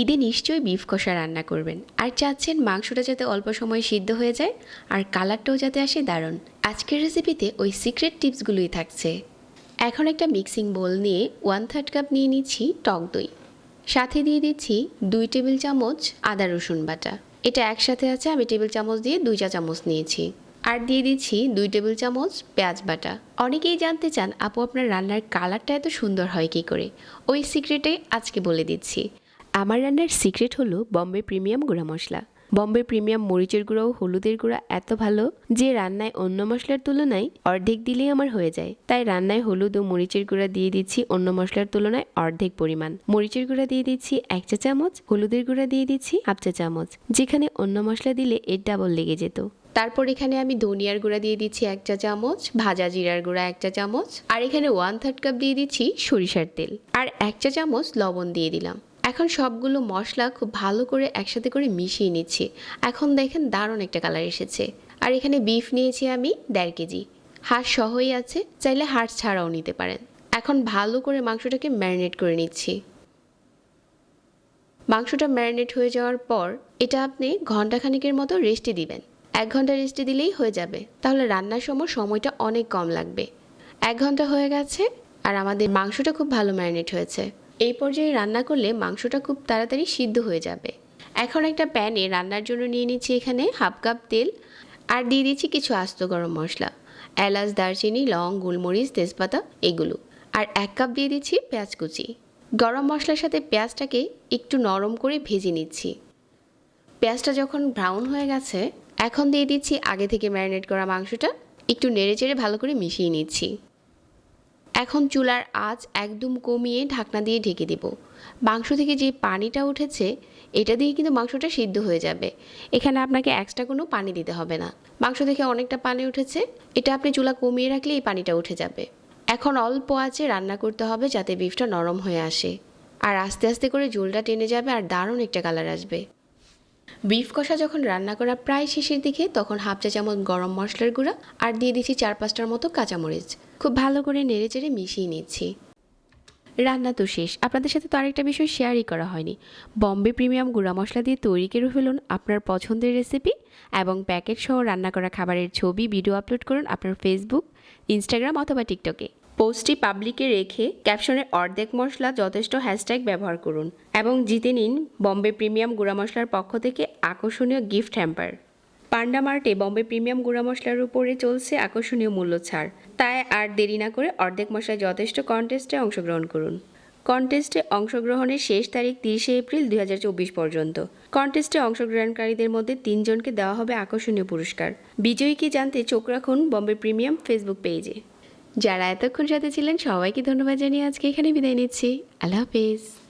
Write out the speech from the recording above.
ঈদে নিশ্চয়ই বিফ কষা রান্না করবেন। আর চাচ্ছেন মাংসটা যাতে অল্প সময়ে সিদ্ধ হয়ে যায়, আর কালারটাও যাতে আসে দারুণ। আজকের রেসিপিতে ওই সিক্রেট টিপসগুলোই থাকছে। এখন একটা মিক্সিং বোল নিয়ে ওয়ান থার্ড কাপ নিয়ে নিচ্ছি টক দই। সাথে দিয়ে দিচ্ছি দুই টেবিল চামচ আদা রসুন বাটা। এটা একসাথে আছে, আমি টেবিল চামচ দিয়ে দুই চা চামচ নিয়েছি। আর দিয়ে দিচ্ছি দুই টেবিল চামচ পেঁয়াজ বাটা। অনেকেই জানতে চান, আপু, আপনার রান্নার কালারটা এত সুন্দর হয় কী করে? ওই সিক্রেটে আজকে বলে দিচ্ছি। আমার রান্নার সিক্রেট হলো বম্বে প্রিমিয়াম গুঁড়া মশলা। বম্বে প্রিমিয়াম মরিচের গুঁড়া ও হলুদের গুঁড়া এত ভালো যে রান্নায় অন্য মশলার তুলনায় অর্ধেক দিলেই আমার হয়ে যায়। তাই রান্নায় হলুদ ও মরিচের গুঁড়া দিয়ে দিচ্ছি অন্য মশলার তুলনায় অর্ধেক পরিমাণ। মরিচের গুঁড়া দিয়ে দিচ্ছি এক চা চামচ, হলুদের গুঁড়া দিয়ে দিচ্ছি হাফ চা চামচ, যেখানে অন্য মশলা দিলে এর ডাবল লেগে যেত। তারপর এখানে আমি ধনিয়ার গুঁড়া দিয়ে দিচ্ছি এক চা চামচ, ভাজা জিরার গুঁড়া এক চা চামচ, আর এখানে ওয়ান থার্ড কাপ দিয়ে দিচ্ছি সরিষার তেল। আর এক চা চামচ লবণ দিয়ে দিলাম। এখন সবগুলো মশলা খুব ভালো করে একসাথে করে মিশিয়ে নিচ্ছি। এখন দেখেন দারুণ একটা কালার এসেছে। আর এখানে বিফ নিয়েছি আমি দেড় কেজি। হাড় সহই আছে, চাইলে হাড় ছাড়াও নিতে পারেন। এখন ভালো করে মাংসটাকে ম্যারিনেট করে নিচ্ছি। মাংসটা ম্যারিনেট হয়ে যাওয়ার পর এটা আপনি ঘন্টাখানিকের মতো রেস্টে দিবেন। এক ঘণ্টা রেস্টে দিলেই হয়ে যাবে। তাহলে রান্নার সময় সময়টা অনেক কম লাগবে। এক ঘণ্টা হয়ে গেছে আর আমাদের মাংসটা খুব ভালো ম্যারিনেট হয়েছে। এই পর্যায়ে রান্না করলে মাংসটা খুব তাড়াতাড়ি সিদ্ধ হয়ে যাবে। এখন একটা প্যানে রান্নার জন্য নিয়ে নিচ্ছি এখানে হাফ কাপ তেল আর দিয়ে দিচ্ছি কিছু আস্ত গরম মশলা, এলাচ, দারচিনি, লং, গোলমরিচ, তেজপাতা, এগুলো। আর এক কাপ দিয়ে দিচ্ছি পেঁয়াজ কুচি। গরম মশলার সাথে পেঁয়াজটাকে একটু নরম করে ভেজে নিচ্ছি। পেঁয়াজটা যখন ব্রাউন হয়ে গেছে, এখন দিয়ে দিচ্ছি আগে থেকে ম্যারিনেট করা মাংসটা, একটু নেড়ে চেড়ে ভালো করে মিশিয়ে নিচ্ছি। এখন চুলার আঁচ একদম কমিয়ে ঢাকনা দিয়ে ঢেকে দেব। মাংস থেকে যে পানিটা উঠেছে, এটা দিয়ে কিন্তু মাংসটা সিদ্ধ হয়ে যাবে। এখানে আপনাকে এক্সট্রা কোনো পানি দিতে হবে না। মাংস থেকে অনেকটা পানি উঠেছে। এটা আপনি চুলা কমিয়ে রাখলে এই পানিটা উঠে যাবে। এখন অল্প আঁচে রান্না করতে হবে যাতে বিফটা নরম হয়ে আসে। আর আস্তে আস্তে করে ঝোলটা টেনে যাবে আর দারুণ একটা কালার আসবে। বিফ কষা যখন রান্না করা প্রায় শেষের দিকে, তখন হাফ চা চামচ গরম মশলার গুঁড়া আর দিয়ে দিচ্ছি চার পাঁচটার মতো কাঁচামরিচ। খুব ভালো করে নেড়ে চেড়ে মিশিয়ে নিচ্ছি। রান্না তো শেষ। আপনাদের সাথে তো আরেকটা বিষয় শেয়ারই করা হয়নি। বম্বে প্রিমিয়াম গুঁড়া মশলা দিয়ে তৈরি করে ফেলুন আপনার পছন্দের রেসিপি এবং প্যাকেট সহ রান্না করা খাবারের ছবি ভিডিও আপলোড করুন আপনার ফেসবুক ইনস্টাগ্রাম অথবা টিকটকে পোস্টটি পাবলিকে রেখে ক্যাপশনে অর্ধেক মশলা যথেষ্ট হ্যাশট্যাগ ব্যবহার করুন এবং জিতে নিন বম্বে প্রিমিয়াম গুঁড়া মশলার পক্ষ থেকে আকর্ষণীয় গিফট হ্যাম্পার। পান্ডা মার্টে বম্বে প্রিমিয়াম গুঁড়া মশলার উপরে চলছে আকর্ষণীয় মূল্য ছাড় তাই আর দেরি না করে অর্ধেক মশলায় যথেষ্ট কন্টেস্টে অংশগ্রহণ করুন। কন্টেস্টে অংশগ্রহণের শেষ তারিখ তিরিশে এপ্রিল দুই হাজার চব্বিশ পর্যন্ত। কন্টেস্টে অংশগ্রহণকারীদের মধ্যে তিনজনকে দেওয়া হবে আকর্ষণীয় পুরস্কার। বিজয়ীকে জানতে চোখ রাখুন বম্বে প্রিমিয়াম ফেসবুক পেজে যারা এতক্ষণ সাথে ছিলেন সবাইকে ধন্যবাদ জানিয়ে আজকে এখানে বিদায় নিচ্ছি। আল্লাহ হাফেজ।